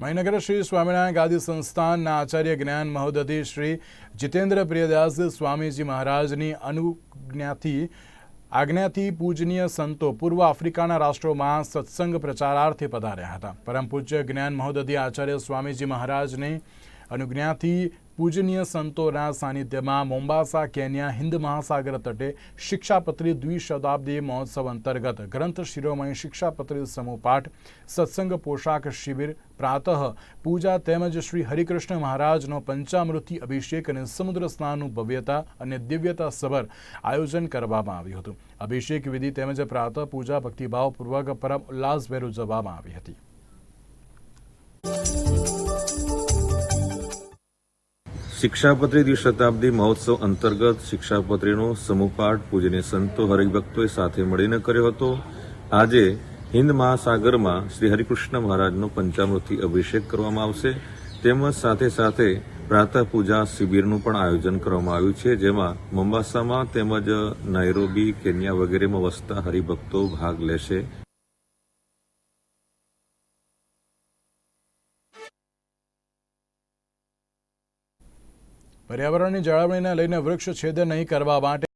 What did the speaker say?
મણિનગર શ્રી સ્વામિનારાયણ ગાદી સંસ્થાનના આચાર્ય જ્ઞાન મહોદધિ શ્રી જીતેન્દ્ર પ્રિયદાસ સ્વામીજી મહારાજની અનુજ્ઞાથી આજ્ઞાથી પૂજનીય સંતો પૂર્વ આફ્રિકાના રાષ્ટ્રોમાં સત્સંગ પ્રચારાર્થે પધાર્યા હતા. પરમ પૂજ્ય જ્ઞાન મહોદધિ આચાર્ય સ્વામીજી મહારાજની અનુજ્ઞાથી પૂજનીય સંતોના સાનિધ્યમાં મોમ્બાસા, કેન્યા, હિન્દ મહાસાગર તટે શિક્ષાપત્રી દ્વિશતાબ્દી મહોત્સવ અંતર્ગત ગ્રંથ શિરોમણી શિક્ષાપત્રી સમૂહપાઠ સત્સંગ પોશાક શિબિર, પ્રાતઃ પૂજા તેમજ શ્રી હરિકૃષ્ણ મહારાજનો પંચામૃતિ અભિષેક અને સમુદ્ર સ્નાનનું ભવ્યતા અને દિવ્યતા સભર આયોજન કરવામાં આવ્યું હતું. અભિષેક વિધિ તેમજ પ્રાતઃ પૂજા ભક્તિભાવપૂર્વક પરમ ઉલ્લાસભેર ઉજવવામાં આવી હતી. શિક્ષાપત્રી દ્વિશતાબ્દી મહોત્સવ અંતર્ગત શિક્ષાપત્રીનો સમૂહપાઠ પૂજનીય સંતો હરિભક્તોએ સાથે મળીને કર્યો હતો. આજે હિન્દ મહાસાગરમાં શ્રી હરિકૃષ્ણ મહારાજનો પંચામૃતથી અભિષેક કરવામાં આવશે. તેમજ સાથે સાથે પ્રાતઃ પૂજા શિબિરનું પણ આયોજન કરવામાં આવ્યું છે, જેમાં મોમ્બાસામાં તેમજ નાયરોબી કેન્યા વગેરેમાં વસતા હરિભક્તો ભાગ લેશે. પર્યાવરણની જાળવણીને લઈને વૃક્ષ છેદન નહીં કરવા માટે